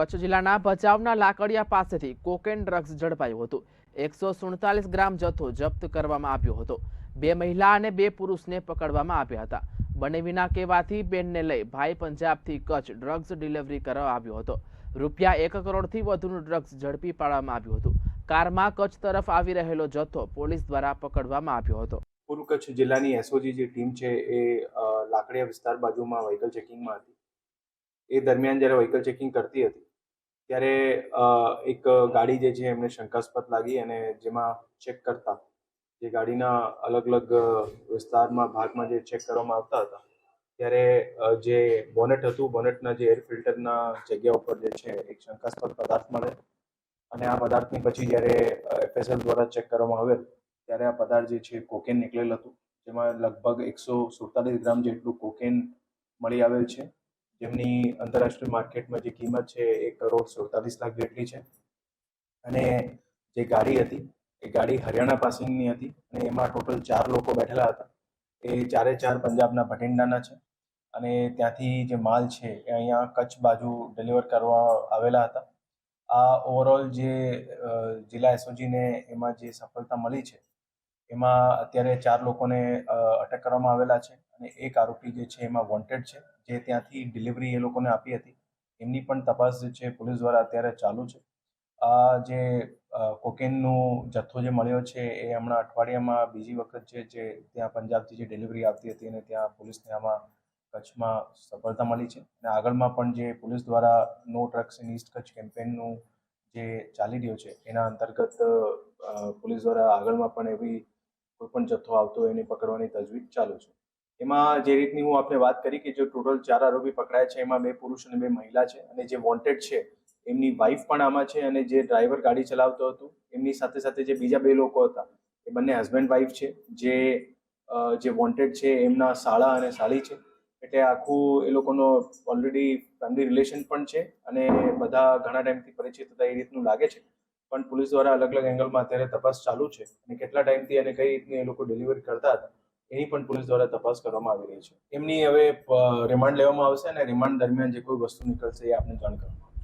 કચ્છ જિલ્લાના ભચાઉના લાકડિયા પાસેથી cocaine drugs ઝડપાયું હતું. એકસો સુડતાલીસ ગ્રામ જથ્થો જપ્ત કરવામાં આવ્યો હતો. બે મહિલા અને બે પુરુષને પકડવામાં આવ્યા હતા. બનેવીના કહેવાથી બેનને લઈ ભાઈ પંજાબથી કચ્છ ડ્રગ્સ ડિલિવરી કરવા આવ્યો હતો. રૂપિયા એક કરોડથી વધુનું ડ્રગ્સ ઝડપી પાડવામાં આવ્યું હતું. કારમાં કચ્છ તરફ આવી રહેલો જથ્થો પોલીસ દ્વારા પકડવામાં આવ્યો હતો. પૂર્વ કચ્છ જિલ્લાની એસઓજી જે ટીમ છે એ લાકડિયા વિસ્તાર બાજુમાં વ્હીકલ ચેકિંગમાં હતી. એ દરમિયાન જ્યારે વ્હીકલ ચેકિંગ કરતી હતી ત્યારે એક ગાડી જે છે એમને શંકાસ્પદ લાગી અને જેમાં ચેક કરતા, જે ગાડીના અલગ અલગ વિસ્તારમાં, ભાગમાં જે ચેક કરવામાં આવતા હતા, ત્યારે જે બોનેટ હતું બોનેટના જે એર ફિલ્ટરના જગ્યા ઉપર જે છે, એક શંકાસ્પદ પદાર્થ મળે. અને આ પદાર્થની પછી જ્યારે એફએસએલ દ્વારા ચેક કરવામાં આવેલ, ત્યારે આ પદાર્થ જે છે કોકેન નીકળેલ હતું, જેમાં લગભગ એકસો સુડતાલીસ ગ્રામ જેટલું કોકેન મળી આવેલ છે. જેમની આંતરરાષ્ટ્રીય માર્કેટમાં જે કિંમત છે એક કરોડ સુડતાલીસ લાખ જેટલી છે. અને જે ગાડી હતી, એ ગાડી હરિયાણા પાસિંગની હતી અને એમાં ટોટલ ચાર લોકો બેઠેલા હતા. એ ચારે ચાર પંજાબના ભટિંડાના છે અને ત્યાંથી જે માલ છે એ અહીંયા કચ્છ બાજુ ડિલિવર કરવા આવેલા હતા. આ ઓવરઓલ જે જિલ્લા એસઓજીને એમાં જે સફળતા મળી છે એમાં અત્યારે ચાર લોકોને અટક કરવામાં આવેલા છે અને એક આરોપી જે છે એમાં વોન્ટેડ છે, જે ત્યાંથી ડિલિવરી એ લોકોને આપી હતી. એમની પણ તપાસ જે છે પોલીસ દ્વારા અત્યારે ચાલુ છે. આ જે કોકેનનો જથ્થો જે મળ્યો છે એ હમણાં અઠવાડિયામાં બીજી વખત છે જે ત્યાં પંજાબથી જે ડિલિવરી આવતી હતી અને ત્યાં પોલીસને આમાં કચ્છમાં સફળતા મળી છે. અને આગળમાં પણ જે પોલીસ દ્વારા no drugs in east Kutch કેમ્પેનનું જે ચાલી રહ્યો છે, એના અંતર્ગત પોલીસ દ્વારા આગળમાં પણ એવી કોઈ પણ જથ્થો આવતો એને પકડવાની તજવીજ ચાલુ છે. એમાં જે રીતની હું આપને વાત કરી કે જે ટોટલ ચાર આરોપી પકડાયા છે, એમાં બે પુરુષ અને બે મહિલા છે અને જે વોન્ટેડ છે, એમની વાઈફ પણ આમાં છે અને જે ડ્રાઈવર ગાડી ચલાવતો હતો, એમની સાથે સાથે જે બીજા બે લોકો હતા, એ બંને હસબન્ડ વાઈફ છે. જે જે વોન્ટેડ છે, એમના સાળા અને સાળી છે. એટલે આખું એ લોકોનો ઓલરેડી ફેમિલી રિલેશન પણ છે અને બધા ઘણા ટાઈમથી પરિચિત હતા એ રીતનું લાગે છે. પણ પોલીસ દ્વારા અલગ અલગ એંગલમાં અત્યારે તપાસ ચાલુ છે અને કેટલા ટાઈમથી અને કઈ રીતની એ લોકો ડિલિવરી કરતા હતા, એની પણ પોલીસ દ્વારા તપાસ કરવામાં આવી રહી છે. એમની હવે રિમાન્ડ લેવામાં આવશે અને રિમાન્ડ દરમિયાન જે કોઈ વસ્તુ નીકળશે એ આપને જાણ કરવામાં